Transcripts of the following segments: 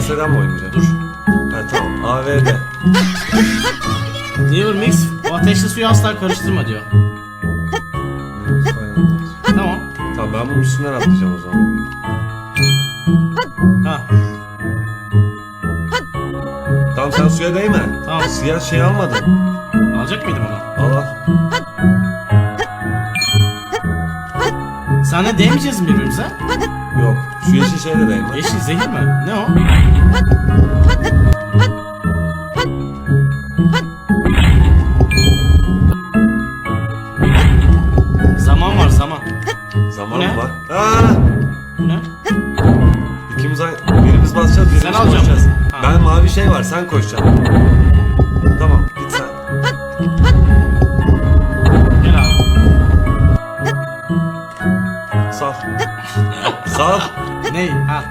Eden mi oynayacak? Dur. Ha tamam. AVD. Never mix. O ateşli suyu asla karıştırma diyor. Tamam. Tamam ben bunun üstünden atlayacağım o zaman. Ha. Tamam sen suya değme. Tamam. Siyah şey almadın. Alacak mıydım onu? Al al. Senle değmeyeceğiz mi birbirimize? Yok. Şu yeşil şeyle değme. Yeşil zehir mi? Ne o? Zaman var zaman. Zaman ne? mı var? Aa! Bu ne? İkimiz birimiz basacağız, birimiz Sen alacaksın. koşacağız. Ha. Ben mavi şey var, sen koşacaksın. Ne? Ha.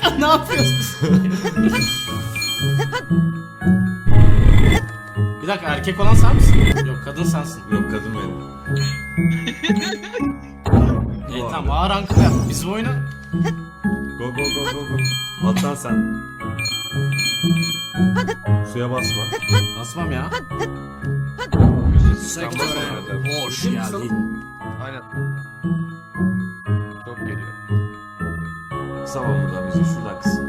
Kanka ne yapıyorsun? Bir dakika erkek olan sen misin? Yok kadın sensin. Yok kadın benim. E tamam ağır rankı yap. Bizim oyunu Go go go go go. Atlan sen. Suya basma. basmam ya. Sektöre hoş geldin. Aynen. Çok geliyor. Tamam buradan bizi şuradan kız.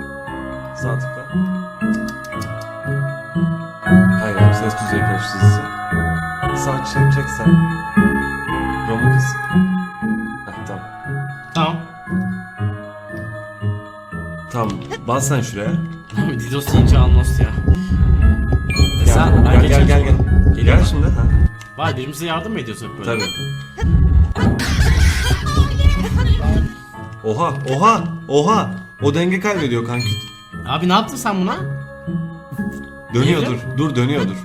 Sağ tıkla. Hayır abi ses düzeyi karıştı size. Sağ çek çek sen. Romu kız. Heh, tamam. Tamam. Tamam bas sen şuraya. Abi Didos deyince Alnost ya. E Gel sen, gel gel gel. Gel, Geliyor gel mu? şimdi. Ha. Vay birbirimize yardım mı ediyoruz hep böyle? Tabii. Oha oha oha. O denge kaybediyor kanka. Abi ne yaptın sen buna? Dönüyor dur. Dur dönüyor dur.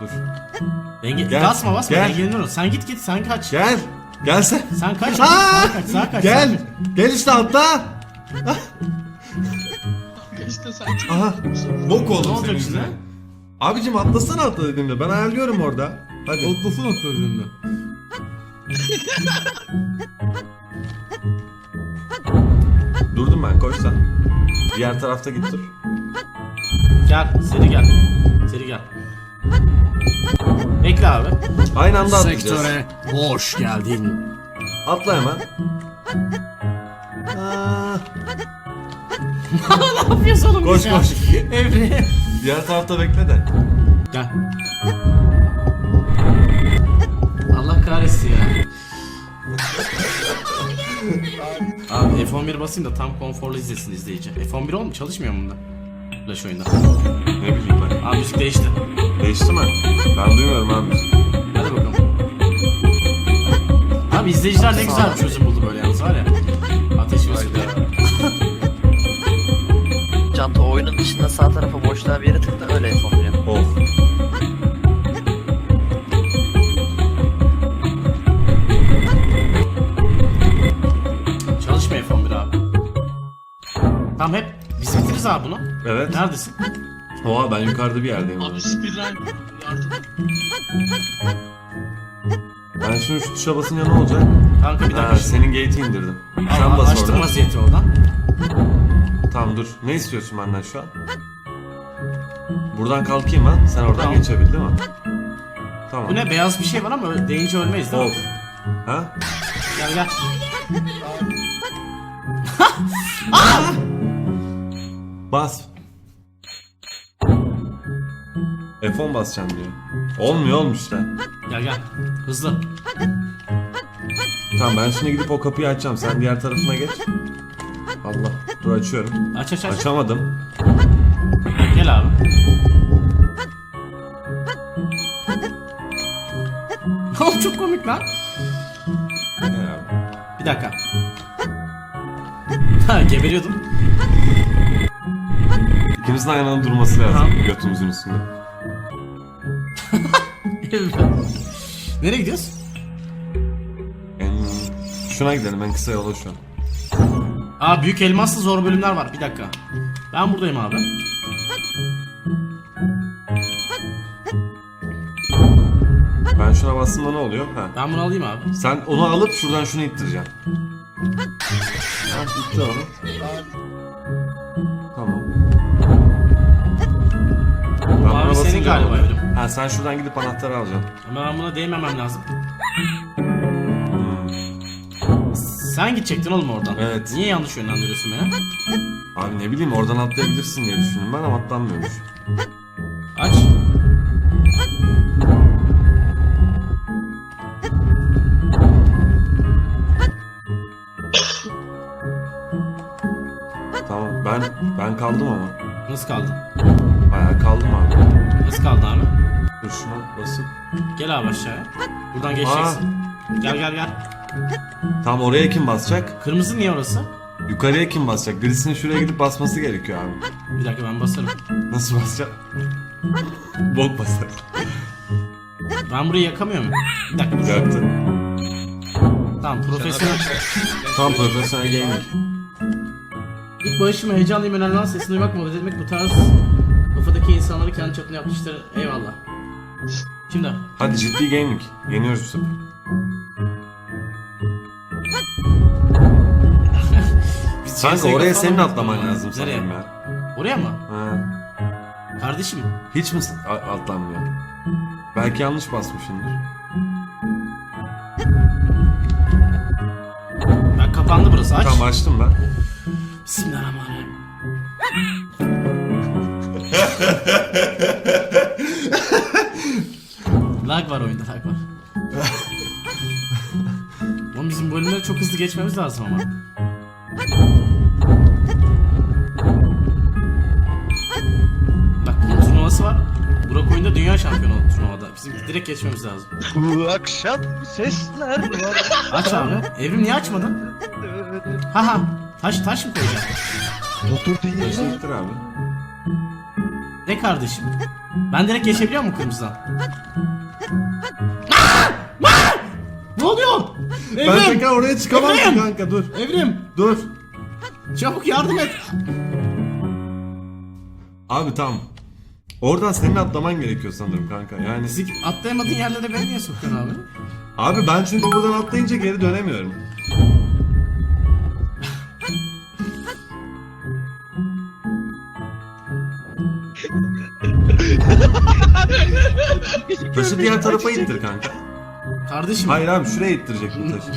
Dur. Denge Gel, basma basma gel. dengelenir o. Sen git git sen kaç. Gel. Gel sen. Sen kaç. Aa! Sağa kaç sağa kaç. Gel. sağa kaç. Gel işte atla. İşte sen Aha. Bok Ne oldum olacak senin şimdi? yüzünden. Abicim atlasana atla dediğimde. Ben ayarlıyorum orada. Hadi. Atlasın at sözünde. Durdum ben koş sen. Diğer tarafta git dur. Gel seri gel. Seri gel. Bekle abi. Aynı anda atlayacağız. Sektöre hoş geldin. Atla hemen. Ne yapıyorsun oğlum Koş, biz ya? koş. Evre. diğer tarafta bekle de. Gel. Allah kahretsin ya. Abi F11 basayım da tam konforlu izlesin izleyici. F11 olmu çalışmıyor mu bunda? Flash oyunda. Ne bileyim ben. Abi müzik değişti. Değişti mi? Ben duymuyorum abi. Hadi bakalım. Abi izleyiciler ne güzel bir çözüm buldu böyle yalnız var ya. Ateş ve su diye. Canto oyunun dışında sağ tarafa boşluğa bir yere tıkla öyle yapabiliyor. Of. Çalışmıyor F11 abi. Tamam hep biz bitiririz abi bunu. Evet. Neredesin? Oha ben yukarıda bir yerdeyim. abi abi. speedrun yardım. Ben şimdi şu tuşa basınca ne olacak? Kanka bir dakika Ha, şimdi. senin gate'i indirdim. Sen al, bas açtım oradan. vaziyeti oradan. Tamam dur. Ne istiyorsun benden şu an? Buradan kalkayım ben. Sen oradan Tamam. geçebil değil mi? Tamam. Bu ne beyaz bir şey var ama deyince ölmeyiz değil mi? Of. Ha? Gel gel. Bas. F10 basacağım diyor. Olmuyor olmuş da. Gel gel. Hızlı. Tamam ben şimdi gidip o kapıyı açacağım. Sen diğer tarafına geç. Allah. Dur açıyorum. Aç aç aç. Açamadım. Gel abi. Oğlum çok komik lan. Abi? Bir dakika. Ha geberiyordum. İkimizin aynı anda durması lazım. Tamam. Götümüzün üstünde. Nereye gidiyoruz? En... Şuna gidelim en kısa yola şu an. Aa büyük elmaslı zor bölümler var. Bir dakika. Ben buradayım abi. Ben şuna bastığımda ne oluyor? Ha. Ben bunu alayım abi. Sen onu alıp şuradan şunu ittireceksin. Ha, itti onu. Tamam. Ben buna Abi senin basınca galiba. Evrim. Ha sen şuradan gidip anahtarı alacaksın. Ama ben buna değmemem lazım. Sen gidecektin oğlum oradan. Evet. Niye yanlış yönlendiriyorsun beni? Abi ne bileyim oradan atlayabilirsin diye düşündüm ben ama atlanmıyormuş. Aç. Tamam ben ben kaldım ama. Nasıl kaldın? Bayağı kaldım abi. Nasıl kaldın abi? Dur şuna basıp. Gel abi aşağıya. Buradan geçeceksin. Gel gel gel. Tam oraya kim basacak? Kırmızı niye orası? Yukarıya kim basacak? Birisinin şuraya gidip basması gerekiyor abi. Bir dakika ben basarım. Nasıl basacak? Bok basar. Ben burayı yakamıyor muyum? Bir dakika dur. Yaktı. Tamam profesyonel. Tam profesyonel gaming. İlk bağışıma heyecanlıyım önemli olan sesini duymak muhabbet etmek bu tarz kafadaki insanları kendi çapına yapmıştır. Eyvallah. Şimdi Hadi ciddi gaming. Yeniyoruz bu sefer. Kanka oraya senin atlaman ama. lazım Nereye? sanırım ya. Oraya mı? Ha. Kardeşim Hiç mi a- atlanmıyor? Belki yanlış basmışsındır. ben kapandı burası aç. Tamam açtım ben. Bismillahirrahmanirrahim. lag var oyunda lag var. Oğlum bizim bölümleri çok hızlı geçmemiz lazım ama. Dünya şampiyonu oldu turnuvada. Bizim direkt geçmemiz lazım. Bu akşam sesler var. Aç abi. Evrim niye açmadın? Ha ha. Taş taş mı koyacaksın? Oturduğun Taşı ittir abi. Ne kardeşim? Ben direkt geçebiliyor muyum kırmızıdan? Aa! Aa! Ne oluyor? Ben Evrim! tekrar oraya çıkamam ki Evrim! kanka dur. Evrim! Dur. Çabuk yardım et! Abi tamam. Oradan senin atlaman gerekiyor sanırım kanka. Yani Bizi atlayamadığın yerlere beni niye sokuyorsun abi? abi ben çünkü buradan atlayınca geri dönemiyorum. Taşı diğer tarafa ittir kanka. Kardeşim. Hayır abi şuraya ittirecek bu taşı.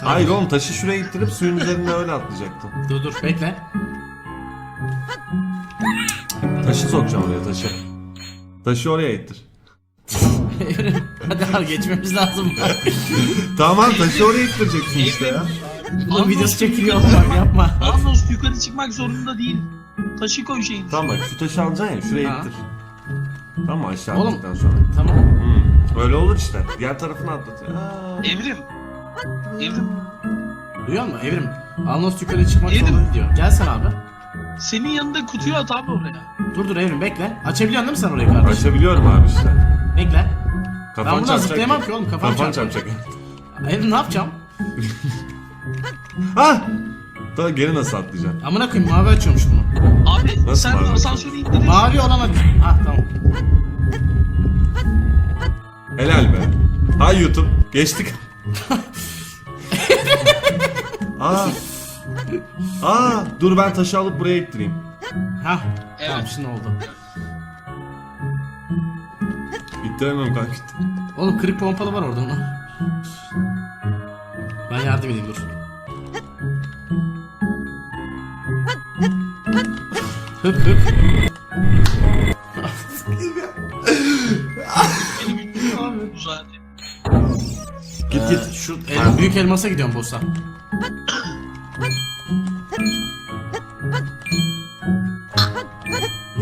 Hayır oğlum taşı şuraya ittirip suyun üzerine öyle atlayacaktın. Dur dur bekle. Taşı sokacağım oraya taşı. Taşı oraya ittir. Evrim hadi abi geçmemiz lazım. Tamam taşı oraya ittireceksin işte ya. Bunun videosu çekiliyor bak yapma. Anlos yukarı çıkmak zorunda değil. Taşı koy şeyin. Tamam bak şu taşı alacaksın ya şuraya Ha. ittir. Tamam mı aşağı Oğlum. attıktan sonra. Tamam. Hmm, öyle olur işte. Diğer tarafını atlat. Aa. Evrim. Evrim. Duyuyor musun Evrim? Alnos yukarı çıkmak Evrim. zorunda diyor. Gel sen abi. Senin yanında kutuyu at abi oraya. Dur dur Evrim bekle. Açabiliyorsun değil mi sen orayı kardeşim? Açabiliyorum abi işte. Bekle. Kafan buradan çarpacak zıplayamam ya. ki oğlum, kafam Kafan çarpacak. Evrim ne yapacağım? Ha! Daha geri nasıl atlayacaksın? Amına koyayım mavi açıyormuş bunu. Abi Nasıl sen mavi? asansörü indirir. Mavi olamadı. Ha tamam. Helal be. Hay YouTube. Geçtik. Aa. Aa, dur ben taşı alıp buraya ittireyim. Ha. Evet. Tamam şimdi oldu. İttiremem kanka. Oğlum kırık pompalı var orada ona. Ben yardım edeyim dur. Bu zaten. Git git. Şu el- büyük elmasa gidiyorum boss'a.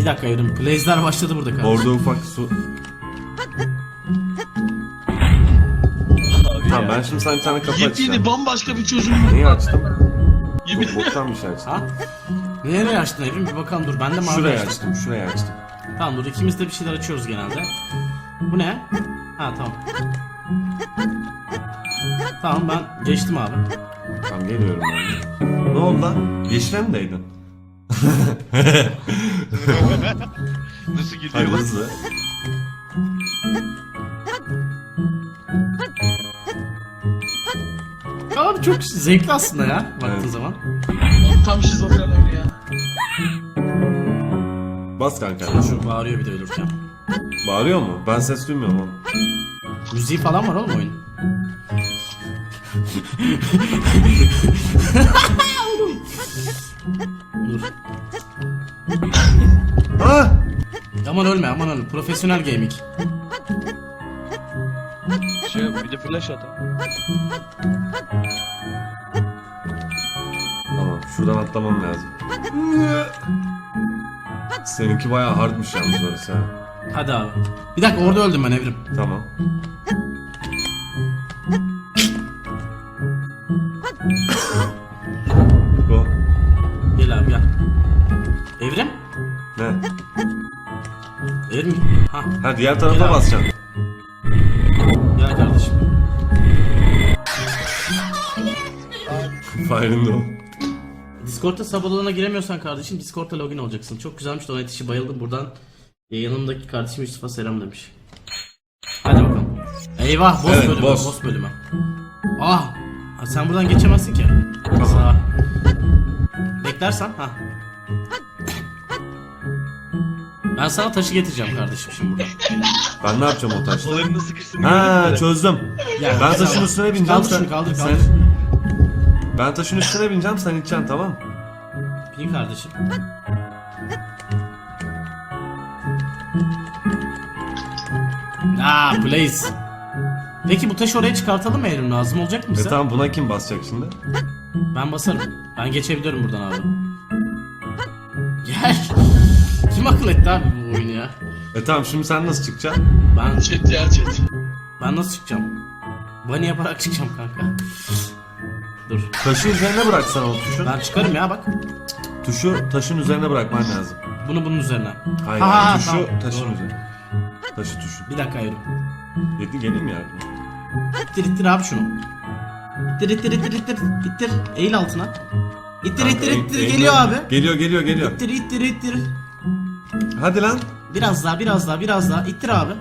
Dakika Evrim. Blaze'ler başladı burada kardeşim. Orada ufak su. Tamam ben şimdi sana bir tane kapı Yepyeni açacağım. bambaşka bir çözüm. Neyi açtım? Yemin Çok boktan bir şey açtım. Ha? Nereye açtın Evrim? Bir bakalım dur. Ben de mavi Şuraya açtım. açtım, şuraya açtım. Tamam dur ikimiz de bir şeyler açıyoruz genelde. Bu ne? Ha tamam. Tamam ben geçtim abi. Tamam geliyorum ben de. Ne oldu lan? Yeşile mi değdin? Nasıl Hadi gidiyor? hızlı. Abi çok zevkli aslında ya baktığın Evet. zaman. Tam şizofren oyunu ya. Bas kanka. Şu bağırıyor bir de ölürken. Bağırıyor mu? Ben ses duymuyorum oğlum. Müziği falan var oğlum oyunun. Dur. Ah! Aman ölme aman ölme. Profesyonel gaming. Şey bir de flash at. Tamam şuradan atlamam lazım. Seninki bayağı hardmış yalnız orası ha. Hadi abi. Bir dakika orada öldüm ben Evrim. Tamam. Diğer tarafa basacaksın. gel kardeşim. Fire'ın o. Discord'da sabalığına giremiyorsan kardeşim Discord'da login olacaksın. Çok güzelmiş donate işi bayıldım buradan. yanımdaki kardeşim Yusuf'a selam demiş. Hadi bakalım. Eyvah boss Evet, bölümü boss. boss. bölümü. Ah ha, sen buradan geçemezsin ki. Sağa. Beklersen ha. Ben sana taşı getireceğim kardeşim şimdi burada. Ben ne yapacağım o taşla? Kollarında sıkışsın. Ha çözdüm. Gel, Ben taşın üstüne bineceğim. Kaldır sen- şunu kaldır sen- kaldır. Ben taşın üstüne bineceğim sen içeceksin tamam. Bin kardeşim. Aa place. Peki bu taşı oraya çıkartalım mı Evrim? Lazım olacak mı E bize? tamam buna kim basacak şimdi? Ben basarım. Ben geçebilirim buradan abi. Gel. Kim akıl etti abi bu oyunu ya? E tamam şimdi sen nasıl çıkacaksın? Ben Chat ya chat. ben nasıl çıkacağım? Bunny yaparak çıkacağım kanka. Dur. Taşı üzerine bıraksana o tuşu. Ben çıkarım ya bak. Tuşu taşın üzerine bırakman lazım. Bunu bunun üzerine. Hayır, Ha, hayır tuşu tamam, taşın doğru. üzerine. Taşı tuşu. Bir dakika Evrim. Yedi geleyim mi yardım? İttir ittir abi şunu. İttir ittir ittir ittir. İttir. Eğil altına. İttir ittir ittir. Geliyor abi. Geliyor geliyor geliyor. İttir ittir ittir. Hadi lan. Biraz daha biraz daha biraz daha. İttir abi.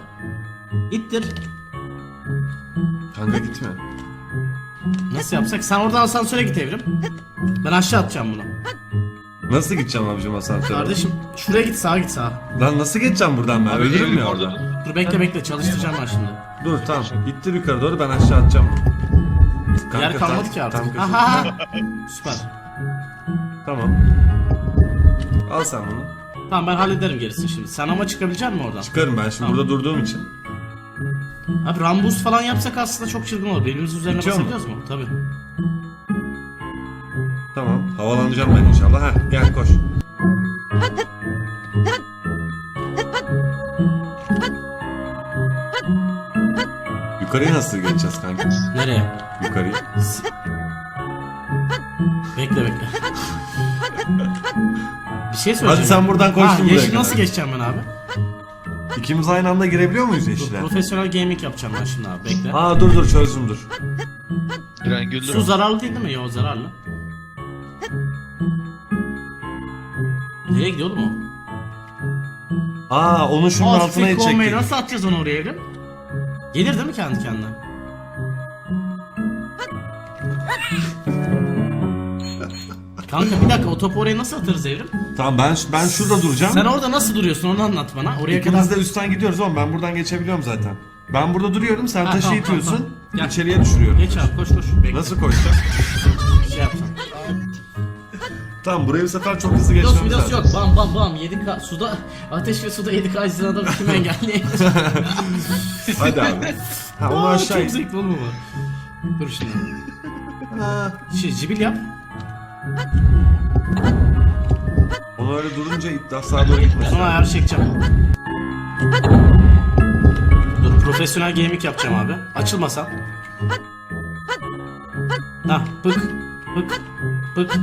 İttir. Kanka gitme. Nasıl yapsak? Sen oradan asansöre git Evrim. Ben aşağı atacağım bunu. Nasıl gideceğim abicim asansöre? Kardeşim şuraya git sağa git sağa. Lan nasıl geçeceğim buradan ben? Ölürüm ya orada. Dur bekle bekle çalıştıracağım ben şimdi. Dur tamam. İttir yukarı doğru ben aşağı atacağım. Kanka, Yer kalmadı tam- ki artık. tam Aha. Süper. Tamam. Al sen bunu. Tamam ben hallederim gerisini şimdi. Sen ama çıkabilecek misin oradan? Çıkarım ben şimdi Tamam. burada durduğum için. Abi rambus falan yapsak aslında çok çılgın olur. Elimizin üzerine Bitiyor mu? basabiliyoruz mu? Tabii. Tamam. Havalanacağım ben inşallah. Heh gel koş. Yukarıya nasıl geçeceğiz kanka? Nereye? Yukarıya. Bekle bekle. Bir şey söyleyeceğim. Hadi sen buradan koştun buraya yeşil kadar. nasıl geçeceğim ben abi? İkimiz aynı anda girebiliyor muyuz yeşile? profesyonel gaming yapacağım ben şimdi abi bekle. Aa dur dur çözdüm dur. Güldür. Su zararlı değil değil mi? Yok zararlı. Nereye gidiyor oğlum o? Aa onu şunun altına fake olmayı çektik. nasıl atacağız onu oraya? Gelir değil mi kendi kendine? Kanka bir dakika o topu oraya nasıl atarız Evrim? Tamam ben ben şurada duracağım. Sen orada nasıl duruyorsun onu anlat bana. Oraya kadar... İkimiz de üstten gidiyoruz oğlum ben buradan geçebiliyorum zaten. Ben burada duruyorum sen Ha, taşı tamam, itiyorsun. tamam. Gel. İçeriye düşürüyorum. Geç abi koş koş. Bekle. Nasıl koşacağım? Şey yapsam. tamam burayı bu sefer çok hızlı Videosu geçmemiz videosu lazım. yok. Bam bam bam. 7K suda ateş ve suda 7K izleyen adam kim engelli? Hadi abi. Ha onu Aa, aşağı Çok it. zevkli oğlum bu. Dur şimdi. Ha, Şey cibil yap. Onu öyle durunca iddia sağa doğru gitmesin. Sonra ayarı çekeceğim. Dur profesyonel gaming yapacağım abi. Açılmasan. Hah pık pık pık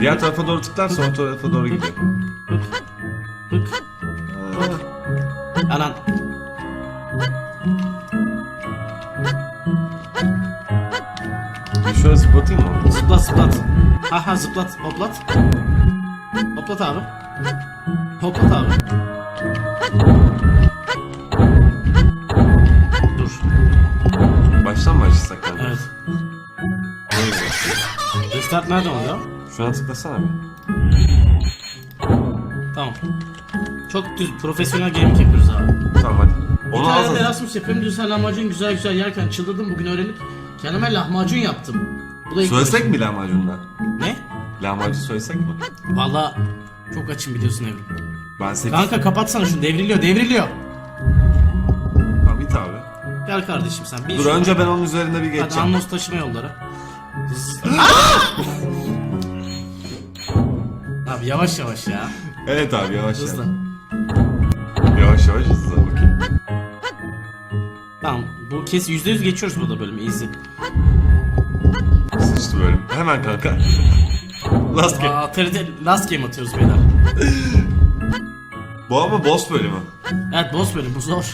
Diğer tarafa doğru tıklarsa o tarafa doğru gidiyor. pık pık. Ha, Anan. şöyle zıplatayım mı? Zıplat zıplat. Ha ha zıplat hoplat. Hoplat abi. Hoplat abi. Dur. Baştan mı başlasak kanka? Evet. Neyse. Start nereden oluyor? Şuna tıklasana bir. Tamam. Çok düz profesyonel gaming yapıyoruz abi. Tamam hadi. Bir Onu tane al. de Erasmus yapıyorum. Dün sen lahmacun güzel güzel yerken çıldırdım. Bugün öğrenip kendime lahmacun yaptım. Bu da ilk Söylesek mi lahmacundan? Ne? Lahmacun söylesek mi? Valla çok açım biliyorsun evrim. Ben sekiz. Kanka kapatsana şunu devriliyor devriliyor. Tamam it abi. Gel kardeşim sen. Bir Dur şu- önce ben onun üzerinde bir Hadi geçeceğim. Annos taşıma yolları. Abi yavaş yavaş ya. Evet abi yavaş Hızlı. yavaş. Yavaş yavaş hızlı bakayım. Tamam bu kes %100 geçiyoruz burada bölümü easy. Hemen kanka. Last game. Aa TRT last game atıyoruz beyler. Bu ama boss bölümü. Evet boss bölüm bu zor.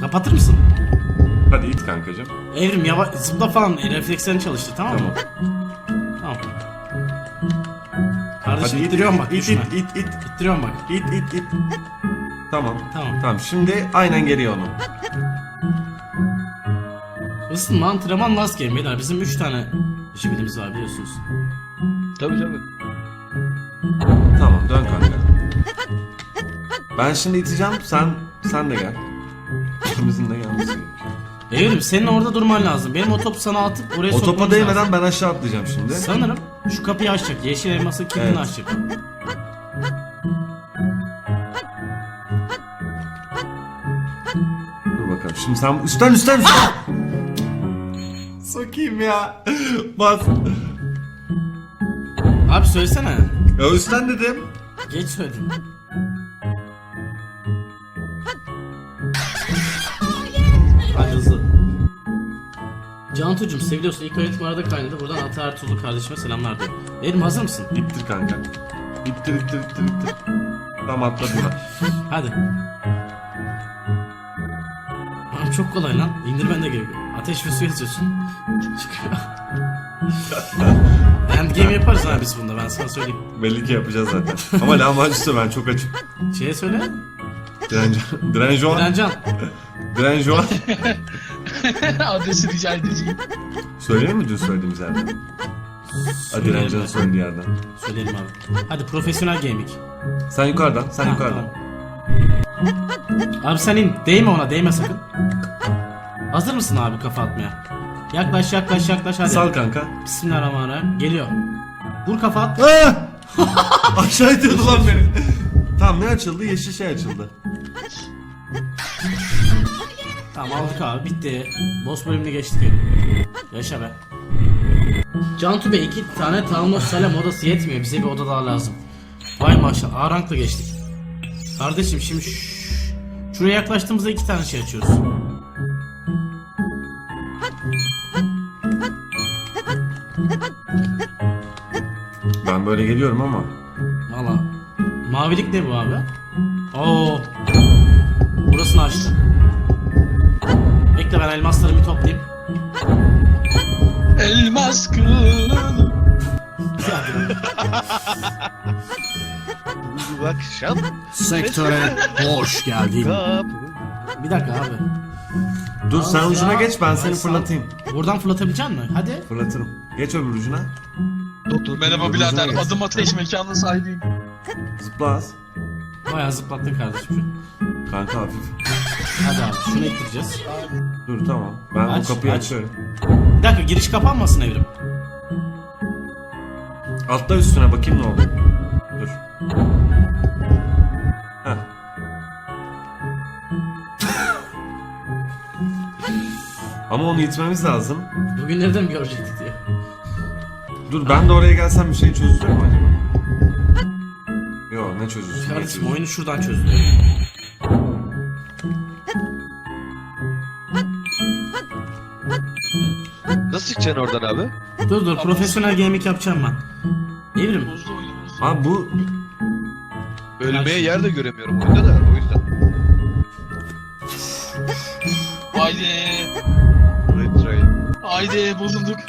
Kapatır mısın? Hadi it kankacım. Evrim yavaş zıpla falan reflekslerini çalıştır tamam mı? Tamam. Tamam. Kardeşim Hadi ittiriyorum bak it düşme. it it it. İttiriyorum bak. İt it it. Tamam. Tamam. Tamam şimdi aynen geriye onu. Isınma antrenman last game beyler. Bizim 3 tane jibidimiz var biliyorsunuz. Tabii tabii. Tamam dön kanka. Ben şimdi iteceğim sen sen de gel. İkimizin de gelmesi. Evrim senin orada durman lazım. Benim o topu sana atıp oraya O topa lazım. değmeden ben aşağı atlayacağım şimdi. Sanırım şu kapıyı açacak. Yeşil elması kilidini Evet. açacak. Şimdi sen üstten üstten üstten. Sokayım ya. Bas. Abi söylesene. Ya üstten dedim. Geç söyledim. Hadi hızlı. Cantucuğum seviliyorsun. İlk öğretim arada kaynadı. Buradan Ata Ertuğrul kardeşime selamlar diyor. Evrim hazır mısın? İttir kanka. İttir ittir ittir ittir. Tam atladılar. Hadi. Abi çok kolay lan. İndirmen de gerekiyor. Ateş ve su yazıyorsun. Çıkıyor. Endgame yaparız ha biz bunda ben sana söyleyeyim. Belli ki yapacağız zaten. Ama lahmacun ben çok açım. Şeye söyle. Direncan. Direncan. Direncan. Direncan. Adresi rica edeceğim. Söyleyeyim mi dün söylediğimiz yerden? Ha Direncan'ın söylediği yerden. Söyleyelim abi. Hadi profesyonel gaming. Sen yukarıdan, sen Ha, yukarıdan. tamam. Abi sen in. Değme ona değme sakın. Hazır mısın abi kafa atmaya? Yaklaş yaklaş yaklaş hadi. Sal kanka. Bismillahirrahmanirrahim. Geliyor. Vur kafa at. Aşağı itiyordu lan beni. tamam ne açıldı? Yeşil şey açıldı. Tamam aldık abi bitti. Boss bölümüne geçtik. Yaşa be. Cantu Bey iki tane Thanos Salem odası yetmiyor. Bize bir oda daha lazım. Vay maşallah. A rankla geçtik. Kardeşim şimdi şuraya yaklaştığımızda iki tane şey açıyoruz. Ben böyle geliyorum ama. Valla. Mavilik ne bu abi? Oo. Burasını açtı. Bekle ben elmasları bir toplayayım. Elmas. Hadi. Bu akşam Sektöre hoş geldin. kapı. Bir dakika abi. Dur sen ucuna geç ben seni fırlatayım. Buradan fırlatabilecek misin? Hadi. Fırlatırım. Geç öbür ucuna. Doktor Merhaba birader. gelsin. Adım ateş mekanın sahibiyim. Zıpla az. Bayağı zıplattın kardeşim. Kanka hafif. Hadi abi şunu ittireceğiz. Dur tamam. Ben Aç, bu kapıyı aç. açıyorum. Bir dakika giriş kapanmasın evrim. Atla üstüne bakayım ne oldu. Ama onu itmemiz lazım. Bugünleri de mi görecektik diye. Dur ben de oraya gelsem bir şey çözülür mü acaba? Yok ne çözülsün? ne Kardeşim oyunu şuradan çözülüyor. Nasıl çıkacaksın oradan abi? Dur dur profesyonel gaming yapacağım ben. Evrim. Abi bu Ölmeye yer de göremiyorum oyunda da o yüzden. Haydi. Haydi bulunduk.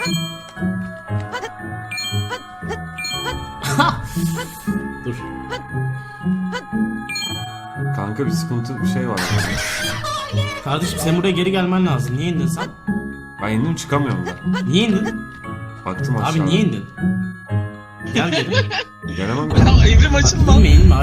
dur. kanka bir sıkıntı bir şey var. Kardeşim sen buraya geri gelmen lazım. Niye indin sen? Ben indim çıkamıyorum da. Niye indin? Baktım aşağıya. Abi niye indin? Gel geri. Gelemem Ya evrim açılma. İnme inme.